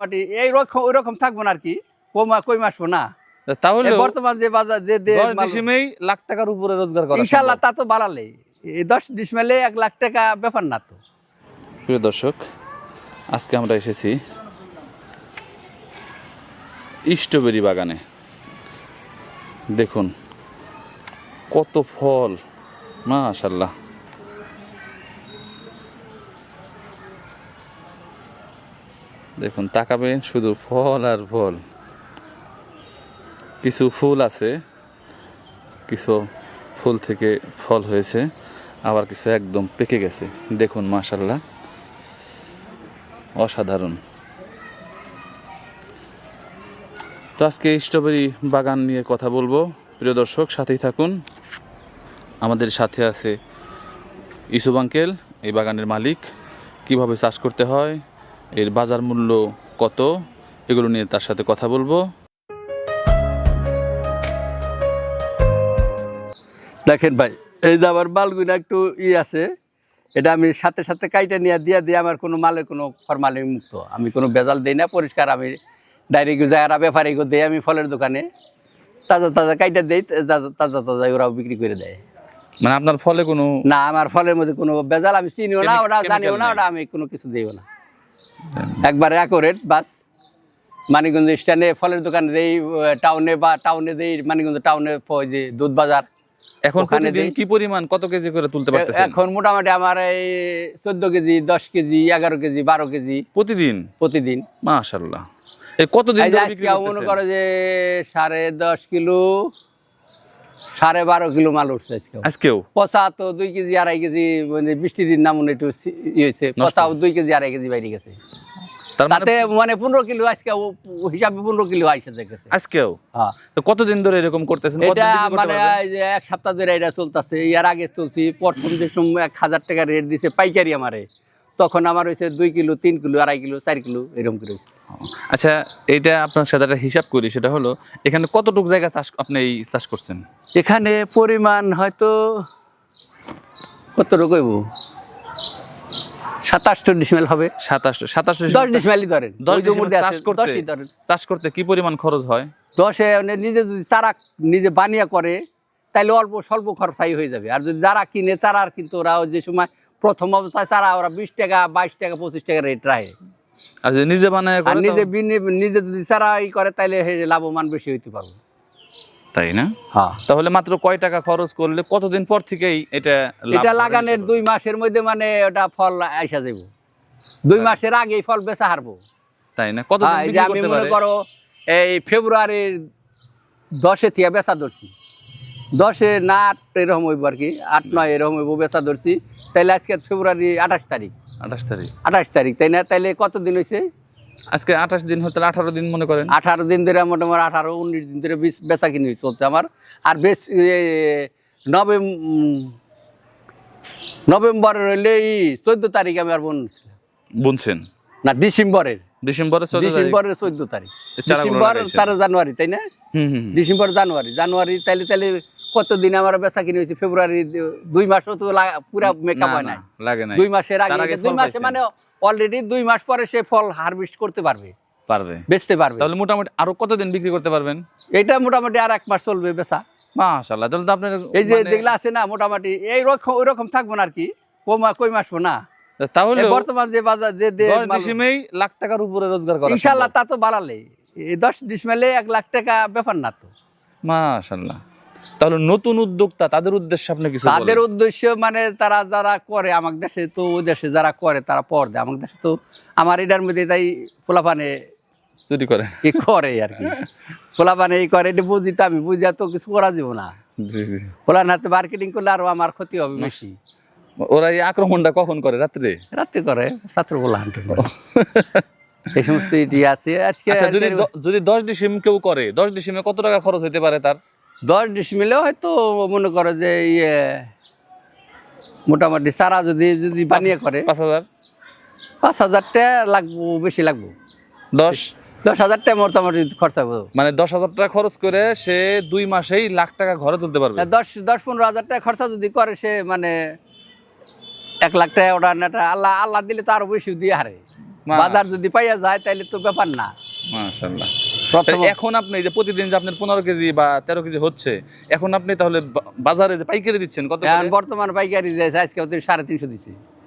মোটামুটি এই রকম ওই রকম থাকব না আর কি কমা কই মাসবো? না। তাহলে বর্তমান যে বাজার যে ডিসিমেই লাখ টাকার উপরে রোজগার করা তা তো বাড়ালে। এই দশ ডিসমেলে এক লাখ টাকা ব্যাপার না তো। প্রিয় দর্শক আজকে আমরা এসেছি স্ট্রবেরি বাগানে। দেখুন কত ফল। মাশাল্লাহ দেখুন, তাকাবেন, শুধু ফল আর ফল। কিছু ফুল আছে, কিছু ফুল থেকে ফল হয়েছে, আবার কিছু একদম পেকে গেছে। দেখুন মাশাল্লাহ অসাধারণ। তো আজকে স্ট্রবেরি বাগান নিয়ে কথা বলব। প্রিয় দর্শক, সাথেই থাকুন। আমাদের সাথে আছে ইসুব আঙ্কেল, এই বাগানের মালিক। কীভাবে চাষ করতে হয় এর বাজার মূল্য কত? এগুলো নিয়ে তার সাথে কথা বলব। দেখেন ভাই এই যে আমার মালগুলো একটু ই আছে এটা আমি সাথে সাথে কাইটা নিয়ে দিয়ে দিয়ে আমার কোনো মালের কোনো ফরমালি মুক্ত। আমি কোনো বেজাল দিই না পরিষ্কার আমি ডাইরেক্ট যারা ব্যাপারী দিই আমি ফলের দোকানে তাজা তাজা কাইটা দেই তাজা তাজা তাজা ওরাও বিক্রি করে দেয়। মানে আপনার ফলে কোনো না আমার ফলের মধ্যে কোনো বেজাল আমি চিনিও না ওরা জানিও না। ওটা আমি কোনো কিছু দিও না। একবার অ্যাকোরেট বাস। মানিকগঞ্জ স্ট্যান্ডে ফলের দোকানে দেই টাউনে বা টাউনে দেই মানিকগঞ্জ টাউনে যে দুধ বাজার। এখন প্রতিদিন কি পরিমাণ কত কেজি করে তুলতে পারতেছেন? এখন মোটামুটি আমার এই চোদ্দ কেজি দশ কেজি এগারো কেজি বারো কেজি। প্রতিদিন? প্রতিদিন। এই কতদিন ধরে বিক্রি আজকে মনে করো যে সাড়ে দশ কিলো সাড়ে বারো কিলো মাল উঠছে আজকে আজকেও? পচা তো দুই কেজি আড়াই কেজি মানে বৃষ্টির দিন নামুন একটু সি- ই হয়েছে। পচাও দুই কেজি আড়াই কেজি বাইরে গেছে। মানে তাতে মানে পনেরো কিলো আজকে হিসাবে পনেরো কিলো আইসে গেছে আজকেও? হ্যাঁ। তো কতদিন ধরে এরকম করতেছেন? এটা মানে এক সপ্তাহ ধরে এটা চলতেছে। ইয়ার আগে চলছি প্রথম যে সময় এক হাজার টাকা রেট দিছে পাইকারি আমারে। তখন আমার হয়েছে দুই কিলো তিন কিলো আড়াই কিলো চার কিলো এরকম করে হয়েছে আচ্ছা এইটা আপনার সাথে একটা হিসাব করি সেটা হলো এখানে কতটুকু জায়গা চাষ আপনি এই চাষ করছেন? এখানে পরিমাণ হয়তো কত রকম সাতাশটো ডিসমেল হবে। সাতাশ সাতাশ দশ ডিসমেলই ধরেন। দশ ওই ডিসমেল মধ্যে চাষ আছে, করতে চাষ করতে কি পরিমাণ খরচ হয়? দশে মানে নিজে যদি চারা নিজে বানিয়া করে তাইলে অল্প স্বল্প খরচাই হয়ে যাবে। আর যদি যারা কিনে চারা আর কিন্তু ওরা যে সময় প্রথম অবস্থায় চারা ওরা বিশ টাকা বাইশ টাকা পঁচিশ টাকা রেট রাখে। যদি নিজে বানায় আর নিজে নিজে যদি ই করে তাইলে হে লাভবান বেশি হইতে পারব। তাই না? হ্যাঁ। তাহলে মাত্র কয় টাকা খরচ করলে কতদিন পর থেকেই এটা এটা? লাগানোর দুই মাসের মধ্যে মানে ওটা ফল আইসা যাব দুই মাসের আগেই ফল বেচা হারবো। তাই না? কতদিন হ্যাঁ আমি মনে করো এই ফেব্রুয়ারির দশে থেকে বেচা ধরছি। দশে না আট এরকম হইব আর কি আট নয় এরকম হইব বেচা ধরছি। তাইলে আজকে ফেব্রুয়ারি আঠাশ তারিখ। আঠাশ তারিখ। আঠাশ তারিখ তাই না? তাইলে কতদিন হয়েছে আজকে আঠাশ দিন হতে আঠারো দিন মনে করেন। আঠারো দিন ধরে মোটামুটি আঠারো উনিশ দিন ধরে বেচ- বেচা কিনি চলছে আমার। আর বেশ নভেম নভেম্বরের হইলে এই চোদ্দ তারিখ আমি আর বোন বুনছেন? না ডিসেম্বরের। ডিসেম্বরে চোদ্দ ডিসেম্বরের চোদ্দ তারিখ। ডিসেম্বর তেরো জানুয়ারি তাই না। ডিসেম্বর জানুয়ারি জানুয়ারি তাইলে তাইলে কতদিন আমার বেচা কিনে হয়েছে? ফেব্রুয়ারি দুই মাসও তো পুরা মেকআপ হয় না, দুই মাসের আগে দুই মাসে মানে অলরেডি দুই মাস পরে সে ফল হারভেস্ট করতে পারবে। পারবে। বেচতে পারবে। তাহলে মোটামুটি আরও কতদিন বিক্রি করতে পারবেন? এটা মোটামুটি আর এক মাস চলবে বেচা। মাশাআল্লাহ তাহলে তো আপনার এই যে মানে- যেগুলো আছে না মোটামুটি এই রকম ওই রকম থাকব না আর কি। কমা কই মাসবো না। তাহলে বর্তমান যে বাজার যে ডিসিমেই লাখ টাকার উপরে রোজগার করা তা তো বাড়ালে দশ ডিসমেলে এক লাখ টাকা ব্যাপার না তো। মাশাআল্লাহ। তাহলে নতুন উদ্যোক্তা তাদের উদ্দেশ্যে আপনি কিছু তাদের উদ্দেশ্য মানে তারা যারা করে আমার দেশে তো ওই দেশে যারা করে তারা পর দেয়। আমার দেশে তো আমার এটার মধ্যে তাই ফোলাপানে চুরি করে। কি করে আর কি। এই করে এটা বুঝি তো আমি বুঝি তো কিছু করা যাব না। জি জি। ফোলার হাতে মার্কেটিং করলে আরও আমার ক্ষতি হবে বেশি। ওরা এই আক্রমণটা কখন করে রাত্রে? রাত্রে করে ছাত্র এই সমস্ত ইটি আছে। আজকে আচ্ছা যদি যদি দশ ডিসিম কেউ করে দশ ডিসিমে কত টাকা খরচ হতে পারে তার? দশ ডিসমিলেও হয়তো মনে করো যে ইয়ে মোটামুটি চারা যদি যদি বানিয়ে করে। পাঁচ হাজার? পাঁচ হাজারটা লাগবো বেশি লাগবো। দশ? দশ হাজারটা মোটামুটি খরচা হবে। মানে দশ হাজার টাকা খরচ করে সে দুই মাসেই লাখ টাকা ঘরে তুলতে পারবে? দশ দশ পনেরো হাজার টাকা খরচা যদি করে সে মানে এক লাখ টাকা ওটা নেটা আল্লাহ আল্লাহ দিলে তো আরও বেশি দিয়ে হারে। বাজার যদি পাইয়া যায় তাহলে তো ব্যাপার না। মাশাল্লাহ এখন আপনি যে প্রতিদিন যে আপনার পনেরো কেজি বা তেরো কেজি হচ্ছে এখন আপনি তাহলে বাজারে যে পাইকারি দিচ্ছেন কত বর্তমান পাইকারি আজকে সাড়ে তিনশো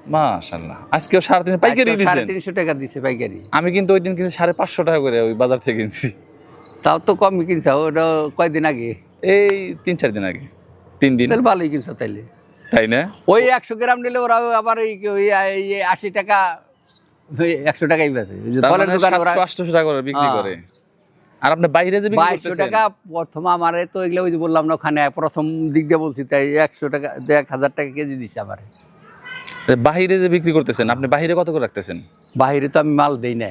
মাশাল্লাহ আজকেও সাড়ে তিন পাইকারি দিচ্ছেন? তিনশো টাকা দিছে পাইকারি। আমি কিন্তু ওই দিন কিন্তু সাড়ে পাঁচশো টাকা করে ওই বাজার থেকে কিনছি। তাও তো কমই কিনছো ওটা কয়দিন আগে? এই তিন চার দিন আগে। তিন দিন। তাহলে ভালোই কিনছো তাইলে। তাই না? ওই একশো গ্রাম নিলে ওরা আবার ওই আশি টাকা একশো টাকাই বেছে ওই ফলের মানে ওরা আটশো টাকা করে বিক্রি। করে। আর আপনি বাইরে যে বাইশশো টাকা প্রথম আমারে তো এগুলো ওই যে বললাম না ওখানে প্রথম দিক দিয়ে বলছি তাই একশো টাকা এক হাজার টাকা কেজি দিচ্ছে আমার। বাইরে যে বিক্রি করতেছেন আপনি বাইরে কত করে রাখতেছেন? বাইরে তো আমি মাল দেই না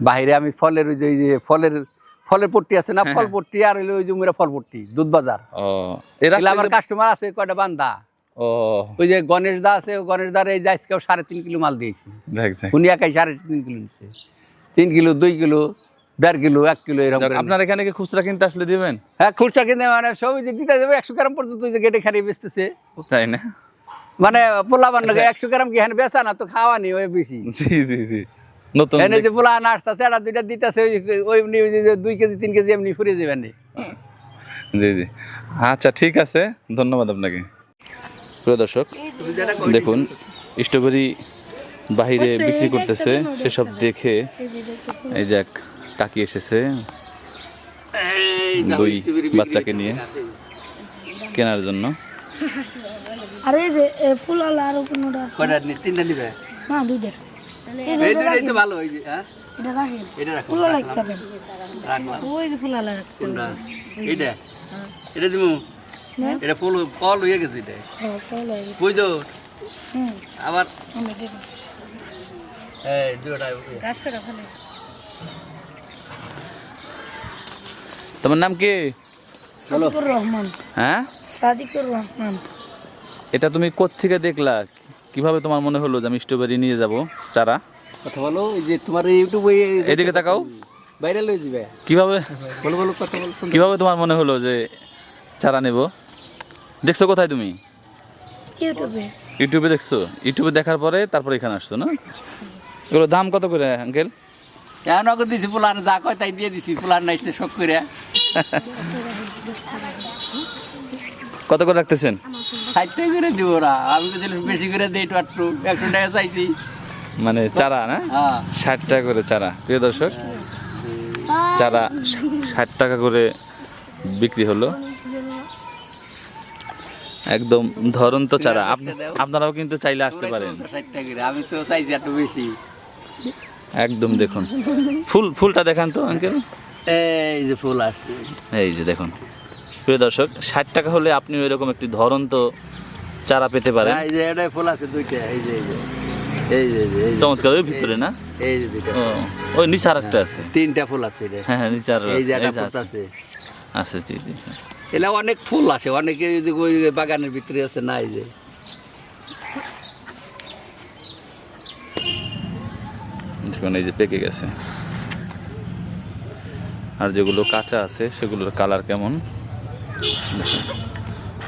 বাইরে আমি ফলের ওই যে ফলের ফলের পট্টি আছে না ফল পট্টি আর ওই যে মুরা ফল পট্টি দুধ বাজার। আমার কাস্টমার আছে কয়টা বান্দা। ও। ওই যে গণেশ দা আছে গণেশ দার এই আজকেও সাড়ে তিন কিলো মাল দিয়েছি। উনি একাই সাড়ে তিন কিলো নিচ্ছে তিন কিলো দুই কিলো দেড় কিলো এক কিলো এরকম আপনার এখানে কি খুচরা কিনতে আসলে দিবেন? হ্যাঁ খুচরা কিনতে মানে সবই যে দিতে যাবে একশো গ্রাম পর্যন্ত যে গেটে খারিয়ে বেচতেছে। তাই না? মানে পোলা বান্না আচ্ছা। একশো গ্রাম কি বেচা না? তো খাওয়া নি ওই বেশি। জি জি জি। নতুন এনে যে পোলা নাচতেছে দুইটা দিতেছে ওই দুই কেজি তিন কেজি এমনি ফুরিয়ে যাবেন জি জি। আচ্ছা ঠিক আছে। ধন্যবাদ আপনাকে। প্রিয় দর্শক দেখুন স্ট্রবেরি বাহিরে বিক্রি করতেছে সেসব দেখে এই যে এক কাকি এসেছে। দুই বাচ্চাকে নিয়ে। কেনার জন্য। আর এই যে এ ফুলওয়ালা আরও কোনোটা আছে। কয়টা নি- তিনটা নিবে? না দুইটা। এই দুইটাই তো ভালো যে হ্যাঁ? এটা রাখেন। এটা রাখো ফুলওয়ালা একটা দেন রাখলাম। ওই যে রাখেন কোনটা? এইটা? এটা দিমু? এটা ফুল ফল হয়ে গেছে এটা। হ্যাঁ ফুল হয়ে গেছে। বুঝছ? হুম। আবার? এই দুটা গাছ। করে ফেলে তোমার নাম কি? সাদিকুর রহমান। হ্যাঁ? সাদিকুর রহমান। এটা তুমি কোত্থেকে দেখলা? কীভাবে তোমার মনে হলো যে আমি স্ট্রবেরি নিয়ে যাব চারা? কথা বলো যে তোমার ইউটিউবে এদিকে তাকাও। বাইরে লয়ে যাবে। কীভাবে বলো বলো কথা বলো কীভাবে তোমার মনে হলো যে চারা নেব? দেখছ কোথায় তুমি? ইউটিউবে ইউটিউবে দেখছ? ইউটিউবে দেখার পরে তারপরে এখানে আসছো না? এগুলো দাম কত করে আঙ্কেল? ওকে দিছি ফুলান যা কয় তাই দিয়ে দিছি ফুলান নাইছে শখ করে কত করে রাখতেছেন? ষাট টাকা করে দিব আমি তো বেশি করে দিই একটু একশো টাকা চাইছি। মানে চারা না? হ্যাঁ। ষাট টাকা করে চারা প্রিয় দর্শক। চারা ষাট টাকা করে বিক্রি হলো। একদম ধরন তো চারা। আপ- আপনারাও কিন্তু চাইলে আসতে পারেন। আমি তো চাইছি একটু বেশি। একদম দেখুন। ফুল ফুলটা দেখান তো আঙ্কেল এই যে ফুল আসছে। এই যে দেখুন। প্রিয় দর্শক ষাট টাকা হলে আপনি এরকম একটি ধরন্ত চারা পেতে পারেন। এই যে এটা ফুল আছে দুইটা এই যে এই যে এই যে এই যে, চমৎকার ওই ভিতরে না? এই যে দুইটা। ওই নিচে আর একটা আছে তিনটা ফুল আছে হ্যাঁ হ্যাঁ নিচে আর এই যে একটা ফুল আছে। আছে। আছে জি জি। হ্যাঁ। এলা অনেক ফুল আসে অনেকে ওই ওই বাগানের ভিতরে আছে না এই যে। দেখুন এই যে পেকে গেছে। আর যেগুলো কাঁচা আছে, সেগুলোর কালার কেমন।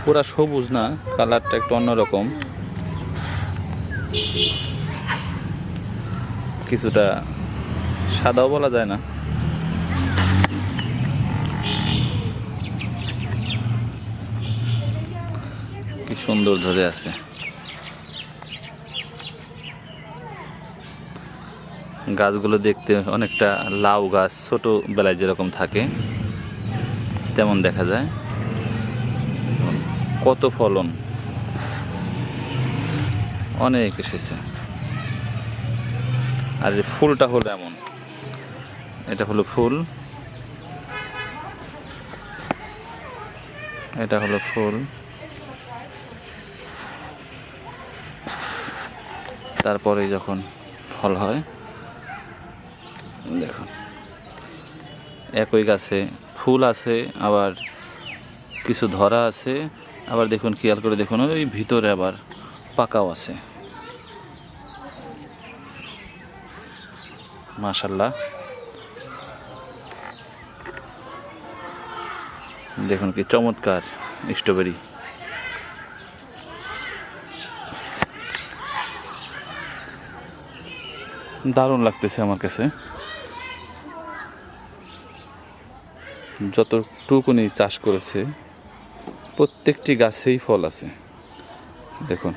পুরা সবুজ না? কালারটা একটু অন্যরকম। কিছুটা সাদাও বলা যায় না। কি সুন্দর ধরে আছে। গাছগুলো দেখতে অনেকটা লাউ গাছ ছোট বেলায় যেরকম থাকে, তেমন দেখা যায়। কত ফলন? অনেক এসেছে। আর এই ফুলটা হলো এমন। এটা হলো ফুল। এটা হলো ফুল। তারপরে যখন ফল হয় দেখুন। একই গাছে ফুল আছে, আবার কিছু ধরা আছে, আবার দেখুন খেয়াল করে দেখুন, ওই ভিতরে আবার পাকাও আছে। মাশাল্লাহ দেখুন কি চমৎকার স্ট্রবেরি। দারুণ লাগতেছে আমার কাছে। যতটুকুনি চাষ করেছে প্রত্যেকটি গাছেই ফল আছে। দেখুন।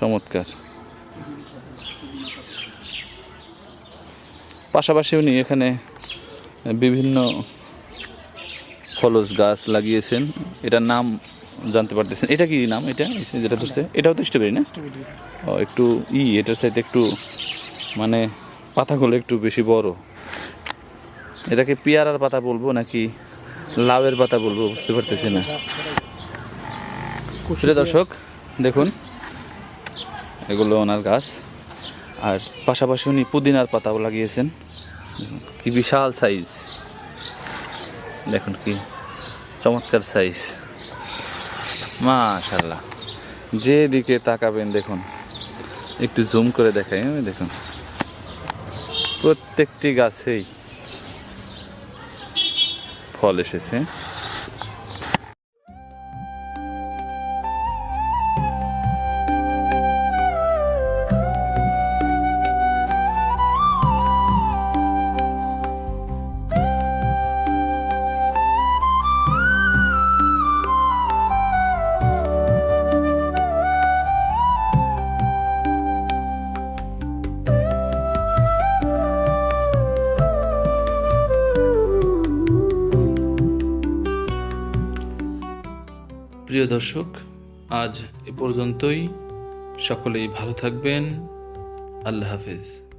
চমৎকার। পাশাপাশি উনি এখানে বিভিন্ন ফলস গাছ লাগিয়েছেন। এটার নাম জানতে পারতেছেন। এটা কি নাম এটা? যেটা ধরছে এটাও তো স্ট্রবেরি না? ও একটু ই এটার সাথে একটু মানে পাতাগুলো একটু বেশি বড়। এটাকে পেয়ারার পাতা বলব নাকি লাউয়ের পাতা বলব বুঝতে পারতেছি না। প্রিয় দর্শক দেখুন এগুলো ওনার গাছ। আর পাশাপাশি উনি পুদিনার পাতাও লাগিয়েছেন। কি বিশাল সাইজ দেখুন কি চমৎকার সাইজ মাশাল্লাহ যেদিকে তাকাবেন দেখুন একটু জুম করে দেখাই আমি দেখুন। প্রত্যেকটি গাছেই ফল এসেছে। প্রিয় দর্শক আজ এ পর্যন্তই। সকলেই ভালো থাকবেন। আল্লাহ হাফেজ।